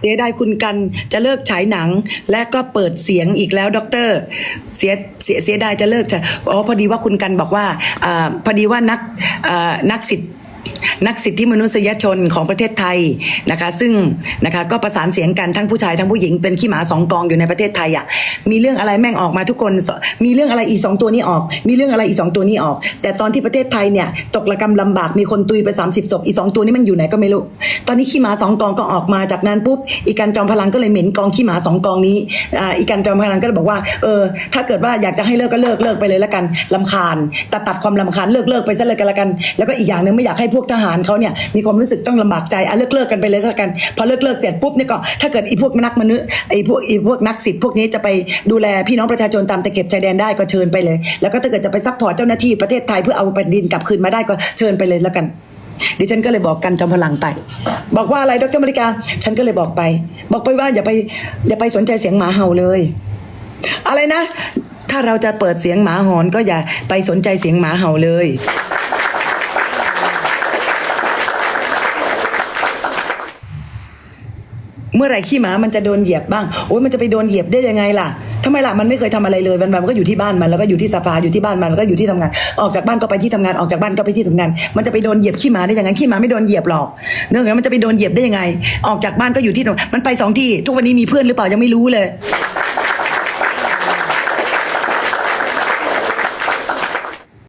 เสียดายคุณกันจะเลิกฉายหนัง และก็เปิดเสียงอีกแล้วด็อกเตอร์เสียเสียเสียดายจะเลิกฉายอ๋อพอดีว่าคุณกันบอกว่าอาพอดีว่านักอ่านักสิทธิ์ นักสิทธิมนุษยชนของประเทศไทยนะคะ ซึ่งนะคะก็ประสานเสียงกันทั้งผู้ชายทั้งผู้หญิงเป็นขี้หมาสองกองอยู่ในประเทศไทยอะมีเรื่องอะไรแม่งออกมาทุกคนมีเรื่องอะไรอีกสองตัวนี้ออก มีเรื่องอะไรอีกสองตัวนี้ออก แต่ตอนที่ประเทศไทยเนี่ยตกระกำลำบากมีคนตุยไป 30ศพอีกสองตัวนี้มันอยู่ไหนก็ไม่รู้ตอนนี้ขี้หมาสองกองก็ออกมาจากนั้นปุ๊บอีกันจอมพลังก็เลยเหม็นกองขี้หมาสองกองนี้อ่าอีกันจอมพลังก็เลยบอกว่าเออถ้าเกิดว่าอยากจะให้เลิกก็เลิกเลิกไปเลยละกันลำคาญตัดตัดความลำคาญเลิกเลิกไปซะเลยกันละกัน แล้วก็อีกอย่างหนึ่งไม่อยากให้พวกทหารเขาเนี่ยมีความรู้สึกต้องลำบากใจอะเลิกเลิกกันไปเลยละกัน พอเลิกเลิกเสร็จปุ๊บเนี่ยก็ถ้าเกิดไอีพวกนักมนุษย์ไอ้พวกไอ้พวกนักสิทธิ์พวกนี้จะไปดูแลพี่น้องประชาชนตามตะเข็บชายแดนได้ก็เชิญไปเลย แล้วก็ถ้าเกิดจะไปซัพพอร์ตเจ้าหน้าที่ประเทศไทยเพื่อเอาแผ่นดินกลับคืนมาได้ก็เชิญไปเลยแล้วกันดิฉันก็เลยบอกกันจอมพลังไป บอกว่าอะไรดรมาริกา ฉันก็เลยบอกไป บอกไปว่าอย่าไป อย่าไปสนใจเสียงหมาเห่าเลย อะไรนะ ถ้าเราจะเปิดเสียงหมาหอนก็อย่าไปสนใจเสียงหมาเห่าเลย เมื่อไหร่ขี้หมามันจะโดนเหยียบบ้างโอ้ยมันจะไปโดนเหยียบได้ยังไงล่ะทำไมล่ะมันไม่เคยทำอะไรเลยวันๆมันก็อยู่ที่บ้านมันแล้วก็อยู่ที่สภาอยู่ที่บ้านมันแล้วก็อยู่ที่ทำงาน ออกจากบ้านก็ไปที่ทำงานออกจากบ้านก็ไปที่ทำงาน มันจะไปโดนเหยียบขี้หมาได้ยังไงขี้หมาไม่โดนเหยียบหรอกเนื่องจากมันจะไปโดนเหยียบได้ยังไง ออกจากบ้านก็อยู่ที่มันไปสองที่ทุกวันนี้มีเพื่อนหรือเปล่ายังไม่รู้เลย